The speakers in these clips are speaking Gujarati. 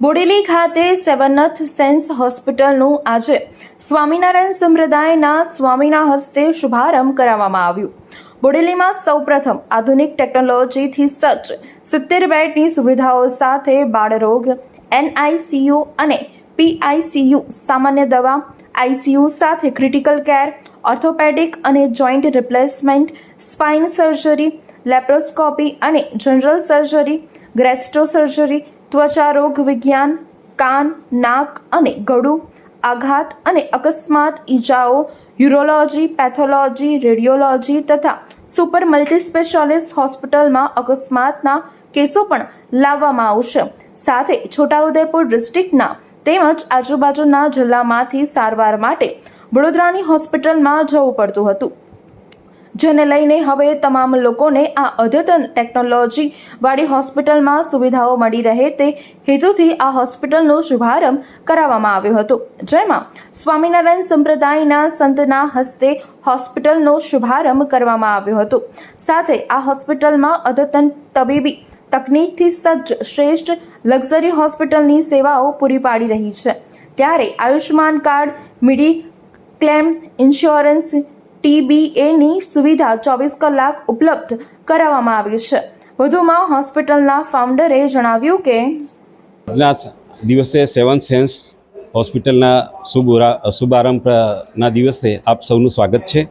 બોડેલી ખાતે સેવનથ સેન્સ હોસ્પિટલનું આજે સ્વામિનારાયણ સંપ્રદાયના સ્વામીના હસ્તે શુભારંભ કરાવવામાં આવ્યું. બોડેલીમાં સૌપ્રથમ આધુનિક ટેકનોલોજીથી સજ્જ સિત્તેર બેડની સુવિધાઓ સાથે બાળરોગ, એનઆઈસીયુ અને પીઆઈસીયુ સામાન્ય દવા, આઈસીયુ સાથે ક્રિટિકલ કેર, ઓર્થોપેડિક અને joint replacement, spine surgery, laparoscopy અને જનરલ સર્જરી ગ્રેસ્ટ્રો સર્જરી ત્વચા રોગ વિજ્ઞાન, કાન, નાક અને ગળું, આઘાત અને અકસ્માત, ઈજાઓ, યુરોલોજી, પેથોલોજી, રેડિયોલોજી તથા સુપર મલ્ટી સ્પેશિયાલિસ્ટ હોસ્પિટલમાં અકસ્માતના કેસો પણ લાવવામાં આવશે. સાથે છોટાઉદેપુર ડિસ્ટ્રિક્ટના તેમજ આજુબાજુના જિલ્લામાંથી સારવાર માટે વડોદરાની હોસ્પિટલમાં જવું પડતું હતું. જેને લઈને હવે તમામ લોકોને આ અદ્યતન ટેકનોલોજી વાળી હોસ્પિટલમાં સુવિધાઓ મળી રહે તે હેતુથી આ હોસ્પિટલનો શુભારંભ કરાવવામાં આવ્યો હતો. જેમાં સ્વામિનારાયણ સંપ્રદાયના સંતના હસ્તે હોસ્પિટલનો શુભારંભ કરવામાં આવ્યો હતો. સાથે આ હોસ્પિટલમાં અદ્યતન તબીબી તકનીકથી સજ્જ શ્રેષ્ઠ લક્ઝરી હોસ્પિટલની સેવાઓ પૂરી પાડી રહી છે. ત્યારે Ayushman card mediclaim insurance ટીબીએની સુવિધા ચોવીસ કલાક ઉપલબ્ધ કરાવવામાં આવી છે. વધુમાં હોસ્પિટલના ફાઉન્ડરે જણાવ્યું કે દિવસે સેવન સેન્સ હોસ્પિટલના શુભ શુભારંભના દિવસે આપ સૌનું સ્વાગત છે.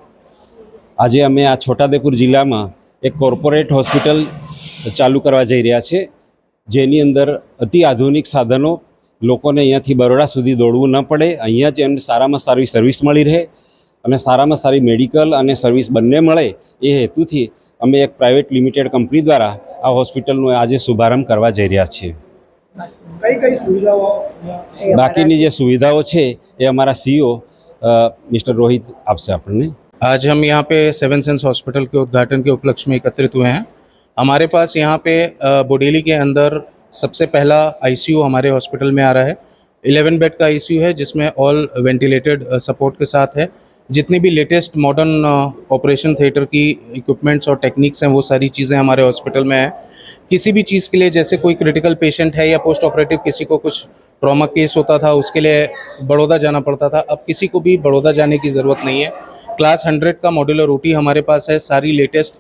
આજે અમે આ છોટાદેપુર જિલ્લામાં એક કોર્પોરેટ હોસ્પિટલ ચાલુ કરવા જઈ રહ્યા છે, જેની અંદર અતિ આધુનિક સાધનો લોકોને અહીંયાથી બરોડા સુધી દોડવું ન પડે, અહીંયા જ એમને સારામાં સારી સર્વિસ મળી રહે અને સારામાં સારી મેડિકલ અને સર્વિસ બંને મળે એ હેતુથી અમે એક પ્રાઇવેટ લિમિટેડ કંપની દ્વારા આ હોસ્પિટલનો આજે શુભારંભ કરવા જઈ રહ્યા છીએ કઈ કઈ સુવિધાઓ બાકીની જે સુવિધાઓ છે એ અમારા સીઓ મિસ્ટર રોહિત આપશે આપણને आज हम यहाँ पे सेवन सेंस हॉस्पिटल के उद्घाटन के उपलक्ष्य में एकत्रित हुए हैं हमारे पास यहाँ पे अ, बोडेली के अंदर सबसे पहला आईसीयू हमारे हॉस्पिटल में आ रहा है 11 बेड का आईसीयू है जिसमें ऑल वेंटिलेटेड सपोर्ट के साथ है जितनी भी लेटेस्ट मॉडर्न ऑपरेशन थिएटर की इक्विपमेंट्स और टेक्निक्स हैं, वो सारी चीज़ें हमारे हॉस्पिटल में हैं। किसी भी चीज़ के लिए, जैसे कोई क्रिटिकल पेशेंट है या पोस्ट ऑपरेटिव किसी को कुछ ट्रॉमा केस होता था, उसके लिए बड़ौदा जाना पड़ता था। अब किसी को भी बड़ौदा जाने की ज़रूरत नहीं है। क्लास हंड्रेड का मॉड्यूलर रोटी हमारे पास है, सारी लेटेस्ट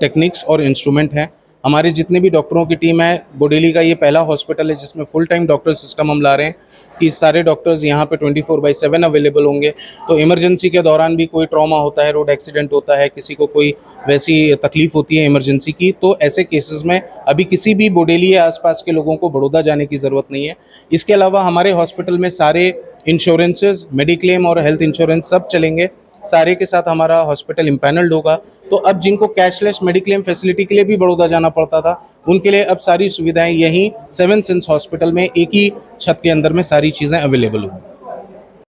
टेक्निक्स और इंस्ट्रूमेंट हैं। हमारे जितने भी डॉक्टरों की टीम है, बोडेली का ये पहला हॉस्पिटल है जिसमें फुल टाइम डॉक्टर सिस्टम हम ला रहे हैं कि सारे डॉक्टर्स यहाँ पे 24 फोर बाई सेवन अवेलेबल होंगे। तो इमरजेंसी के दौरान भी कोई ट्रॉमा होता है रोड एक्सीडेंट होता है, किसी को कोई वैसी तकलीफ़ होती है इमरजेंसी की तो ऐसे केसेस में अभी किसी भी बोडेली या आसपास के लोगों को बड़ौदा जाने की ज़रूरत नहीं है। इसके अलावा हमारे हॉस्पिटल में सारे इंश्योरेंसेज मेडिक्लेम और हेल्थ इंश्योरेंस सब चलेंगे। सारे के साथ हमारा हॉस्पिटल इम्पैनल्ड होगा। तो अब जिनको कैशलेस मेडिक्लेम फैसिलिटी के लिए भी बड़ौदा जाना पड़ता था उनके लिए अब सारी सुविधाएं यहीं सेवन सेंस हॉस्पिटल में एक ही छत के अंदर में सारी चीज़ें अवेलेबल होंगी